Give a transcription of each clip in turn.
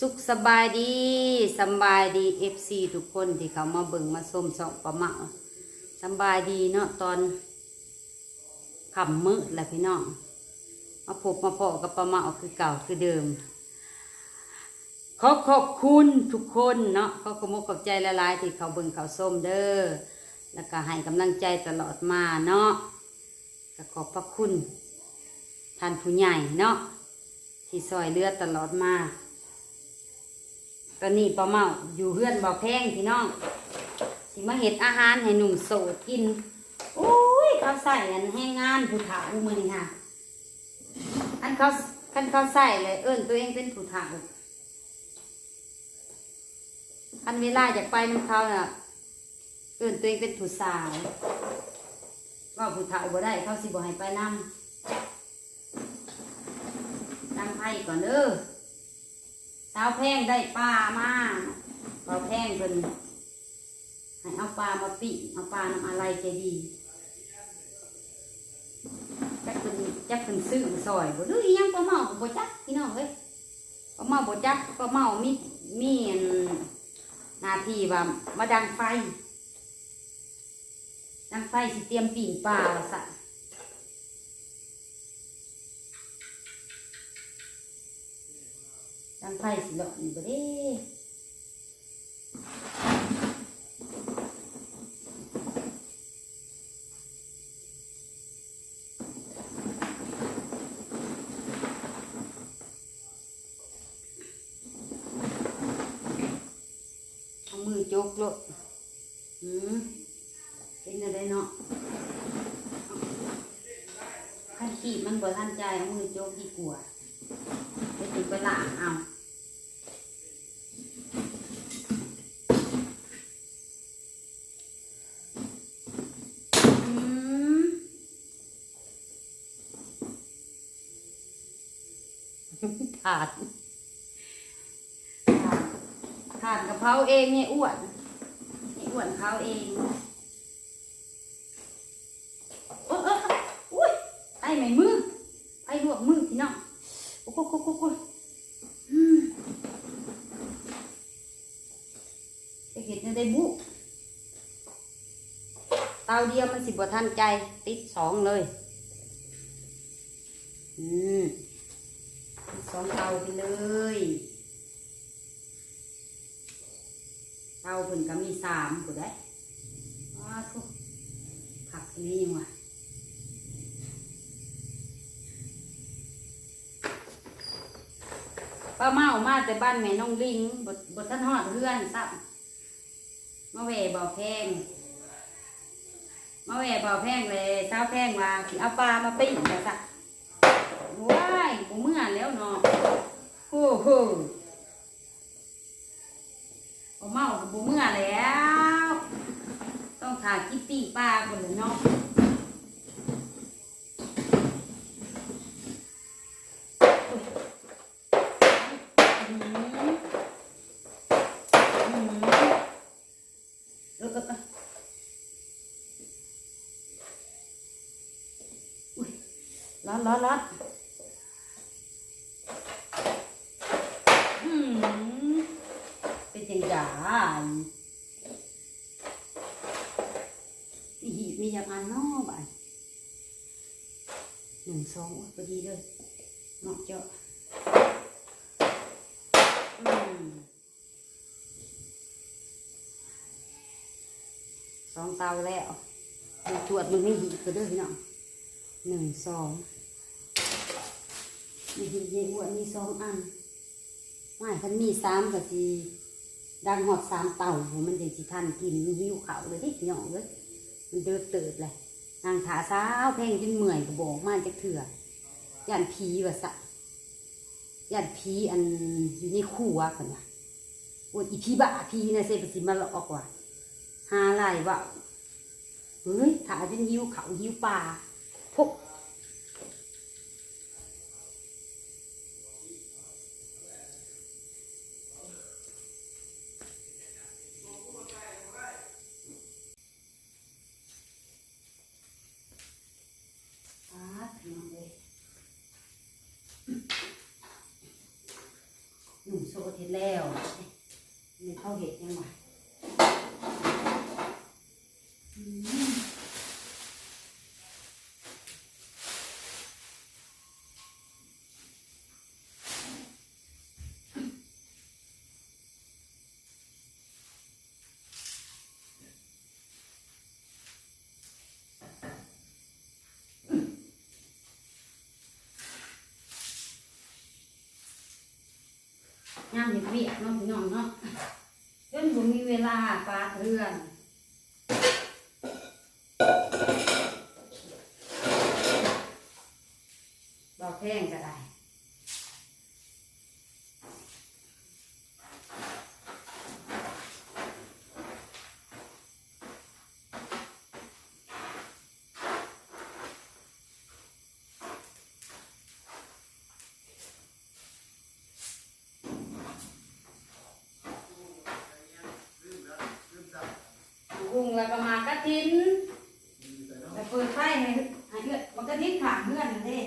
สุขสบายดีสบายดีเอฟซีทุกคนที่เขามาเบิ่งมาส้มสองประมาสบายดีเนาะตอนขำมืดแหละพี่น้องมาพบมาพอกับประมาคือเก่าคือเดิม ขอขอบคุณทุกคนเนาะขอขอบมกขอบใจละลายที่เขาเบิ่งเขาส้มเด้อแล้วก็ให้กำลังใจตลอดมาเนาะก็ขอบพระคุณท่านผู้ใหญ่เนาะที่ซอยเลือดตลอดมา ตอนนี้ป้าเมาอยู่เฮือนบ่อแพงพี่น้องสิมาเห็ดอาหารให้หนุ่มโสดกินโอ้ยเขาใส่อันแห้งานผู้ถามือนี่ค่ะ อันเขาคันเขาใส่เลยเอิ้นตัวเองเป็นผู้ถาอันเวลาอยากไปน้ำเขาน่ะเอิ้นตัวเองเป็นผู้สาวว่าผู้ถาบ่ได้เขาสิบ่ให้ไปนำนำไพ่ก่อนเด้อ สาวแพงได้ปลามาสาวแพงเพิ่นให้เอาปลามาปิเอาปลาน้ำอะไรใจดีจักเพิ่นจักเพิ่นซื้อซอยบ่ดูอีหยังปลาเมาบ่จักพี่น้องเอ้ยปลาเมาบ่จักปลาเมามีมีนาที่ว่ามาดังไฟ ดังไฟสิเตรียมปิ่งปลาว่าซั่ นตั้งไฟสิหลอนบ่เด้เอามือจกโลดหืมเป็นอะไรเนาะขันขีดมันบ่ทันใจเอามือจกดีกว่า ไปถึงไปล้างเอาอืม ถาดถาดถาดกะเพราเองเนี่ยอ้วนนี่อ้วนเขาเองอ๊ยโอ๊ยโอ๊ยไอ้ไหมมือไอ้ลวกมือพี่น้องโอ้โหโอ้โหโอ้โหอืมไปเห็ดในได้บุเตาเดียวมันสิบทันใจ ติดสองเลย อืม สองเตาไปเลยเตาเพิ่นก็มีสามผู้ได้ว้าทุกผักอันนี้ยังวะป้าเมามาแต่บ้านแม่น้องลิงบดบดท่านหอดเพื่อนซ้ำมาแหว่บ่อแพงมาแหว่บ่อแพงเลยเช้าวแพงว่าสิเอาปลามาปิ้งแต่สักว้ายบ่เมื่อแล้วเนาะ โหป้าเมาก็บ่เมื่อแล้ว ต้องขากินปิ้งปลาคนเลยเนาะ อืมอืมเออเออเอออุ้ยร้อนร้อนร้อนอืม เป็นยังไงมีหีบมียาพานนอกบ่ะหนึ่งสองพอดีเลยเนาะเจาะสองเตาแล้วดูตรวจมึงนี่หีบก็เด้อพี่น้องหนึ่งสองมีหีบใหญ่อ้วนมีสองอันไม่คันมีสามก็สิ ดังหอดสามเต่ามันจะสิทันกินหิวเขาเลยที่พี่องเลยมันเดือดเติดเลยนางขาสาวแพงจนเมื่อยก็บอกมาจะเถื่อย่านผีว่าสะญาติพีอันอยู่ในคู่ว่ากันว่าโอ้ยอีพีบ้าพีนะเซปสิมาหลอกว่าหาไรวะเฮ้ยขาจนหิวเขาหิวปลาพวกอ่าพี่น้องเอ้ย หนุ่มโซเทแล้วนี่เข้าเห็ดยังไง งามเห็ดเวียกเนาะพี่น้องเนาะจนผมมีเวลาปลาเรือนบอกแพงก็ได้ กุ้งแล้วก็มากระทินไปเปิดไฟให้ให้เลือดมันกระทินขางเพื่อนนั่นเด้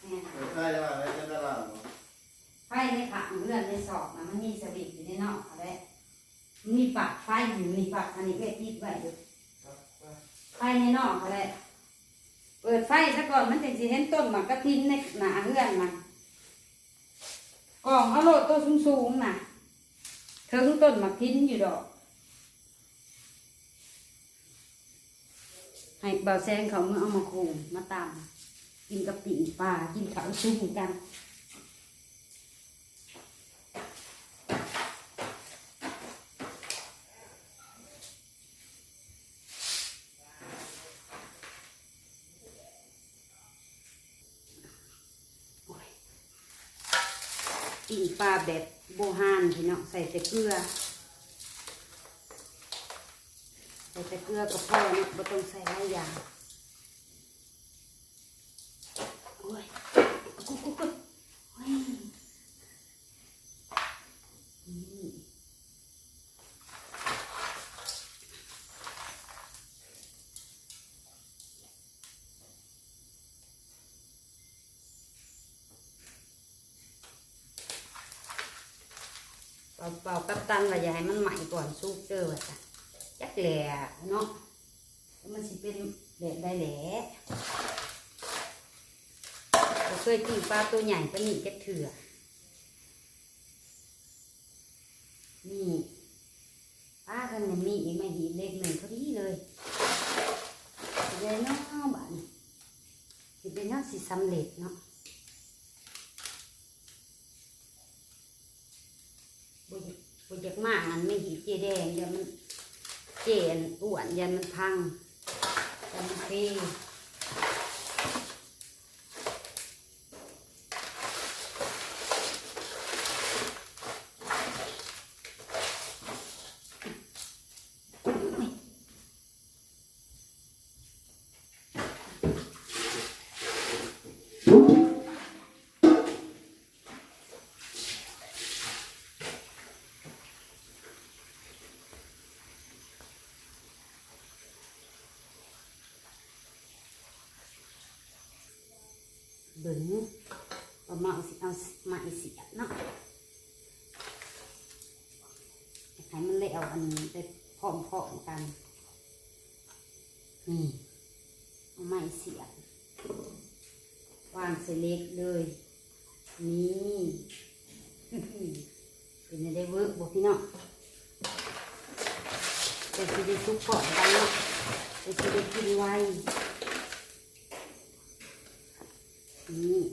เนี่ย ใช่ว่าอะไรกันตลาดไฟในขางเพื่อนในศอกนะมันมีสวิตช์อยู่ในนอกอะไรมันมีปลักไฟอยู่นี่ปลักอันนี้ก็ติดไว้อยู่ไฟในนอกอะไรเปิดไฟซะก่อนมันจะสิเห็นต้นหมากกระทินในหนาเพื่อนมันกล่องเอาโลดตัวสูงๆน่ะถึงต้นหมากทินอยู่ดอกให้เบาแซงเขาเมื่อเอามาคูมาตำ กินกับปิ่งปลากินข้าวซุ่มกันโอ้ยปิ่งปลาแบบโบฮานพี่น้องใส่แต่เกลือ ใส่แต่เกลือก็พอเนาะไม่ต้องใส่หลายอย่างโอ้ยกุ๊กกุ๊กกุ๊กโอ้ยนี่ เป่าๆกับตันว่าอย่าให้มันใหม่ก่อนซุปเด้อว่าจ้ะจักแหล่เนาะแล้วมันสิเป็นแหล่ได้แหล่เคยกินปลาตัวใหญ่ปลาหนีจักเถื่อนี่ป้ากันมีอีกไม่หีเล็กหนึ่งพอดีเลยสิเลยเนาะบ้านสิเป็นเนาะสิสำเร็จเนาะบ่อยากบ่อยากมากอันไม่หีบ เจแดงเดี๋ยวมันเจนอ้วนยันมันพังยันมันฟ เบิ่งประมาณสิเอาไม้เสียเนาะให้มันเลยเอาอันไปพร้อมๆกัน นี่เอาไม้เสียบวางใส่เล็กเลย นี่เป็นได้เวิร์กบอกพี่น้องแต่สิได้ทุกเกาะกันเนาะแต่สิได้กินไว นี่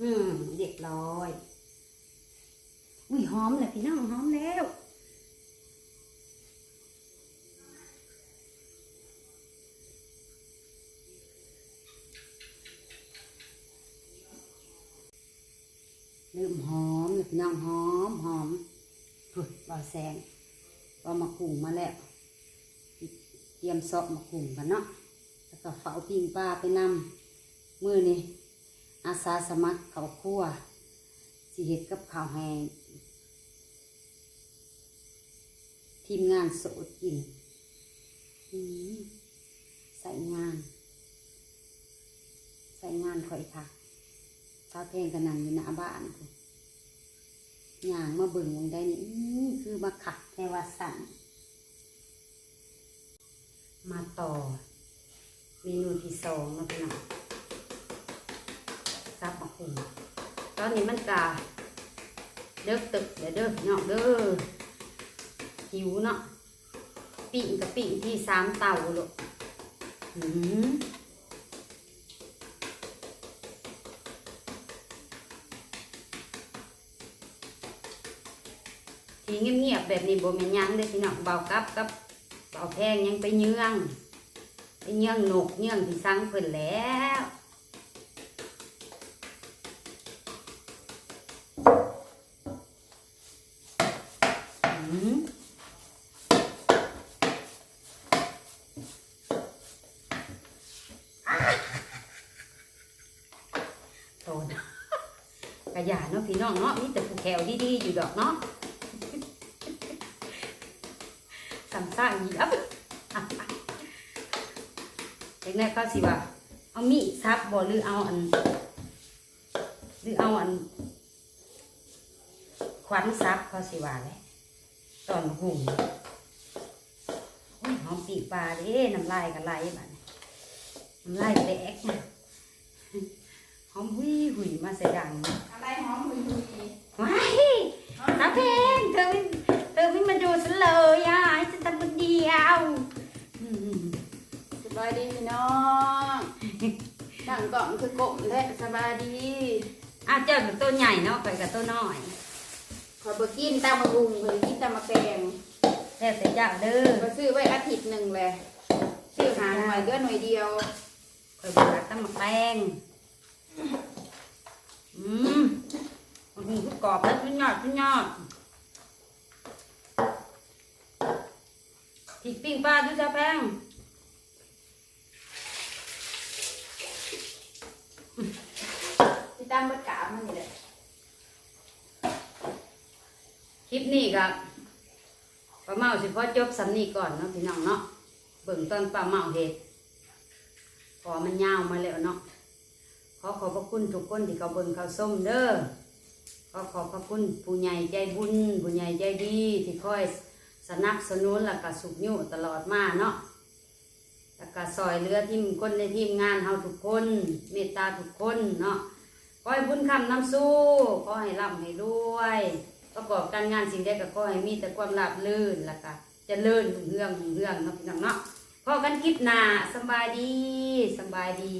อืมเรียบร้อยอุ้ยหอมเลยพี่น้องหอมแล้ว เริ่มหอมพี่น้องหอมหอมพุ่นบาแซงก็มาขุ่งมาแล้วเตรียมซอกมาขุ่งกันเนาะแล้วก็เฝ้าปิ้งปลาไปนำมือนี่อาสาสมัครเขาคั่วสิเฮ็ดกับข้าวให้ทีมงานโสดกินใส่งาน ใส่งานข่อยค่ะ สาวเพงกันนั่งอยู่หน้าบ้านพุ่นย่างมาเบิ่งวงได้นี่อื้อคือมาขักแค่ว่าสั่นมาต่อ เมนูที่สองนะพี่น้องซับมะคุงตอนนี้มันกาเด้อตึกเด้อเด้อพี่น้องเด้อหิวเนาะปิ่งกับปิ่งที่สามเตาลูกหืม ทีเงียบๆแบบนี้บ่แม่นยังเลยพี่น้องเบากับกับเบาแพงยังไปเยืองไปเยื่องหนกเยื่องที่สังเพิ่นแล้วอืมอะโทนกระยาเนาะพี่น้องเนาะมีแต่ผู้แขวดีๆอยู่ดอกเนาะำซ่าเหยียบเด็กแรกก็สิว่า เอามีดซับบ่หรือเอาอัน หรือเอาอัน ขวัญซับเขาสิว่าเลยตอนหุ่งโอ้ยหอมปีกปลาเด้น้ำลายกันไหลบัดนี้น้ำลายแตกหอมหุยหุยมาใส่ดังอะไรหอมหุยหุยว้ายน้าเพลงเธอไม่เธอไม่มาดูฉันเลย เดียวอืมสบายดีพี่น้องตั้งกล่องคือกลมและสบายดีอาเจ้ากับตัวใหญ่เนาะไปกับตัวน้อยขอยบกินตามมาบุงเลยกินตามมาแกงแล้วแต่เจ้าเด้อมาซื้อไว้อาทิตย์หนึ่งเลยซื้อหาหน่วยเดือนหน่วยเดียวคอยบอกตั้งมาแป้งอืมมันคือกรอบแล้วชิ้นยอดชิ้นยอด พริกปิ้งปลาดูจ้าแป้งที่ตามบัดกาบมันนี่แหละคลิปนี้กับป้าเมาสิพอจบสำนีก่อนเนาะพี่น้องเนาะเบิ่งตอนป้าเมาเห็ดพอมันยาวมาแล้วเนาะขอขอบพระคุณทุกคนที่เขาเบิ่งเขาส้มเด้อขอขอบพระคุณผู้ใหญ่ใจบุญผู้ใหญ่ใจดีที่คอย สนับสนุนและก็สุขยุตลอดมาเนาะแล้วก็ซอยเหลือทีมคนในทีมงานเฮาทุกคนเมตตาทุกคนเนาะขอให้บุญคำน้ำสู้ขอให้ร่ำให้รวยประกอบการงานสิ่งใดก็ขอให้มีแต่ความราบรื่นแล้วก็เจริญรุ่งเรื่องรุ่งเรื่องเนาะพี่น้องเนาะพอกันคลิปหน้าสบายดีสบายดี